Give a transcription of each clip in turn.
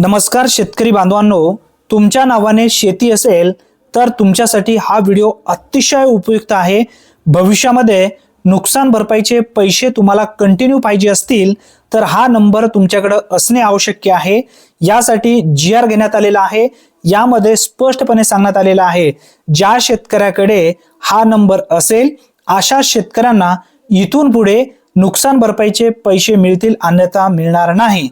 नमस्कार शेतकरी बांधवांनो तुमच्या नावाने शेती असेल तर तुमच्यासाठी हा व्हिडिओ अतिशय उपयुक्त आहे. भविष्यामध्ये नुकसान भरपाईचे पैसे तुम्हाला कंटिन्यू पाहिजे असतील तर हा नंबर तुमच्याकडं असणे आवश्यक आहे. यासाठी जी आर घेण्यात आलेला आहे. यामध्ये स्पष्टपणे सांगण्यात आलेला आहे ज्या शेतकऱ्याकडे हा नंबर असेल अशा शेतकऱ्यांना इथून पुढे नुकसान भरपाईचे पैसे मिळतील अन्यथा मिळणार नाही.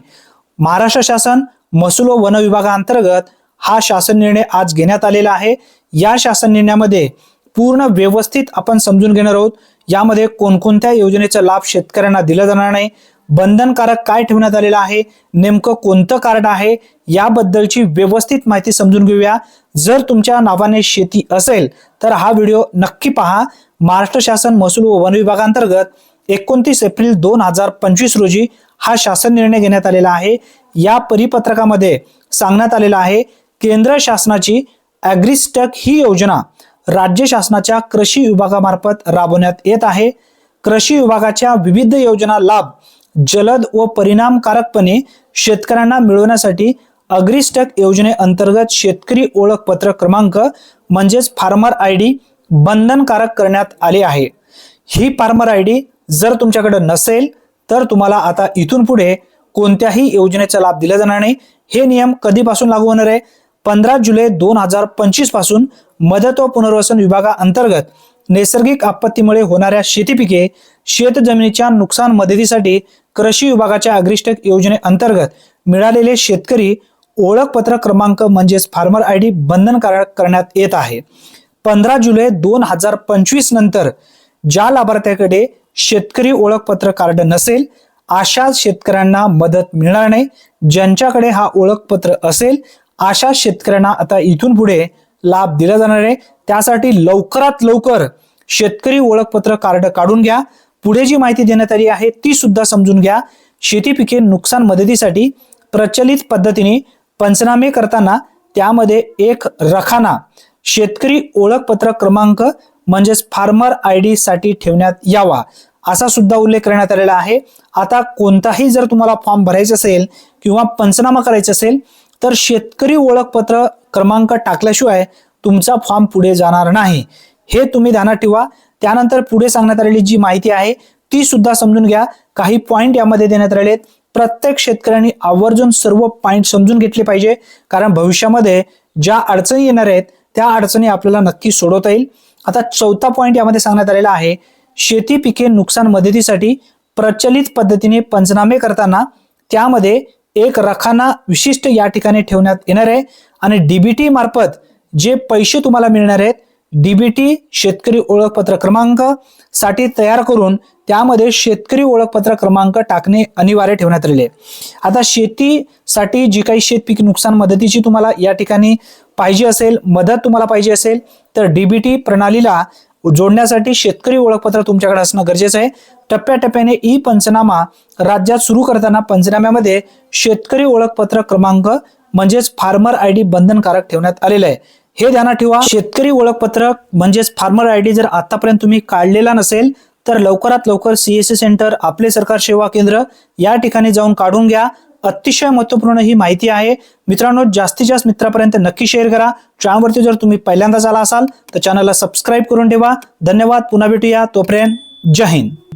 महाराष्ट्र शासन महसूल व वन विभागाअंतर्गत हा शासन निर्णय आज घेण्यात आलेला आहे. या शासन निर्णयामध्ये पूर्ण व्यवस्थित आपण समजून घेणार आहोत. यामध्ये कोणकोणत्या योजनेचा लाभ शेतकऱ्यांना दिला जाणार नाही बंधनकारक काय ठेवण्यात आलेलं आहे नेमकं कोणतं कार्ड आहे याबद्दलची व्यवस्थित माहिती समजून घेऊया. जर तुमच्या नावाने शेती असेल तर हा व्हिडिओ नक्की पहा. महाराष्ट्र शासन महसूल व वन विभागांतर्गत एकोणतीस एप्रिल दोन हजार पंचवीस रोजी हा शासन निर्णय घेण्यात आलेला आहे. या परिपत्रकामध्ये सांगण्यात आलेलं आहे केंद्र शासनाची ॲग्रिस्टक ही योजना राज्य शासनाच्या कृषी विभागामार्फत राबवण्यात येत आहे. कृषी विभागाच्या विविध योजना लाभ जलद व परिणामकारकपणे शेतकऱ्यांना मिळवण्यासाठी अग्रिस्टक योजनेअंतर्गत शेतकरी ओळखपत्र क्रमांक म्हणजेच फार्मर आय डी बंधनकारक करण्यात आले आहे. ही फार्मर आय डी जर तुमच्याकडे नसेल तर तुम्हाला आता इथून पुढे कोणत्याही योजनेचा लाभ दिला जाणार नाही. हे नियम कधीपासून लागू होणार आहे? पंधरा जुलै दोन हजार पंचवीसपासून मदत व पुनर्वसन विभागाअंतर्गत नैसर्गिक आपत्तीमुळे होणाऱ्या शेती पिके शेत जमिनीच्या नुकसान मदतीसाठी कृषी विभागाच्या अग्रिष्टक योजनेअंतर्गत मिळालेले शेतकरी ओळखपत्र क्रमांक म्हणजेच फार्मर आय डी बंधनकारक करण्यात येत आहे. पंधरा जुलै दोन हजार पंचवीस नंतर ज्या लाभार्थ्याकडे शेतकरी ओळखपत्र कार्ड नसेल अशा शेतकऱ्यांना मदत मिळणार नाही ज्यांच्याकडे हा ओळखपत्र असेल अशा शेतकऱ्यांना आता इथून पुढे लाभ दिला जाणार आहे. त्यासाठी लवकरात लवकर शेतकरी ओळखपत्र कार्ड काढून घ्या. पुढे जी माहिती देण्यात आली आहे ती सुद्धा समजून घ्या. शेती पिके नुकसान मदतीसाठी प्रचलित पद्धतीने पंचनामे करताना त्यामध्ये एक रखाना शेतकरी ओळखपत्र क्रमांक म्हणजेच फार्मर आय डी साठी ठेवण्यात यावा. असा सुद्धा उल्लेख करण्यात आलेला आहे. आता कोणताही जर तुम्हाला फॉर्म भरायचा असेल किंवा पंचनामा करायचा असेल तर शेतकरी ओळखपत्र क्रमांक टाकल्याशिवाय तुमचा फॉर्म पुढे जाणार नाही. हे तुम्ही ध्यानात ठेवा. त्यानंतर पुढे सांगण्यात आलेली जी माहिती आहे ती सुद्धा समजून घ्या. काही पॉईंट यामध्ये देण्यात आलेले आहेत. प्रत्येक शेतकऱ्यांनी आवर्जून सर्व पॉईंट समजून घेतले पाहिजे. कारण भविष्यामध्ये ज्या अडचणी येणार आहेत त्या अडचणी आपल्याला नक्की सोडवता येईल. आता चौथा पॉईंट यामध्ये सांगण्यात आलेला आहे शेती पिके नुकसान मदतीसाठी प्रचलित पद्धतीने पंचनामे करताना त्यामध्ये एक रखाना विशिष्ट या ठिकाणी ठेवण्यात येणार आहे. आणि डीबीटी मार्फत जे पैसे तुम्हाला मिळणार आहेत डीबीटी शेतकरी ओळखपत्र क्रमांकसाठी तयार करून त्यामध्ये शेतकरी ओळखपत्र क्रमांक टाकणे अनिवार्य ठेवण्यात आलेले आहे. आता शेतीसाठी जी काही शेतपीक नुकसान मदतीची तुम्हाला या ठिकाणी पाहिजे असेल मदत तुम्हाला पाहिजे असेल तर डीबीटी प्रणालीला जोडण्यासाठी शेतकरी ओळखपत्र तुमच्याकडे असणं गरजेचं आहे. टप्प्याटप्प्याने ई पंचनामा राज्यात सुरू करताना पंचनाम्यामध्ये शेतकरी ओळखपत्र क्रमांक म्हणजेच फार्मर आय डी बंधनकारक ठेवण्यात आलेलं आहे. हे ध्यानात ठेवा शेतकरी ओळखपत्र म्हणजेच फार्मर आय डी जर आतापर्यंत तुम्ही काढलेला नसेल तर लवकरात लवकर सीएससी सेंटर आपले सरकार सेवा केंद्र या ठिकाणी जाऊन काढून घ्या. अतिशय महत्त्वपूर्ण ही माहिती आहे. मित्रांनो जास्तीत जास्त मित्रापर्यंत नक्की शेअर करा. चॅनलवरती जर तुम्ही पहिल्यांदाच आला असाल तर चॅनलला सबस्क्राईब करून ठेवा. धन्यवाद. पुन्हा भेटूया. तोपर्यंत जय हिंद.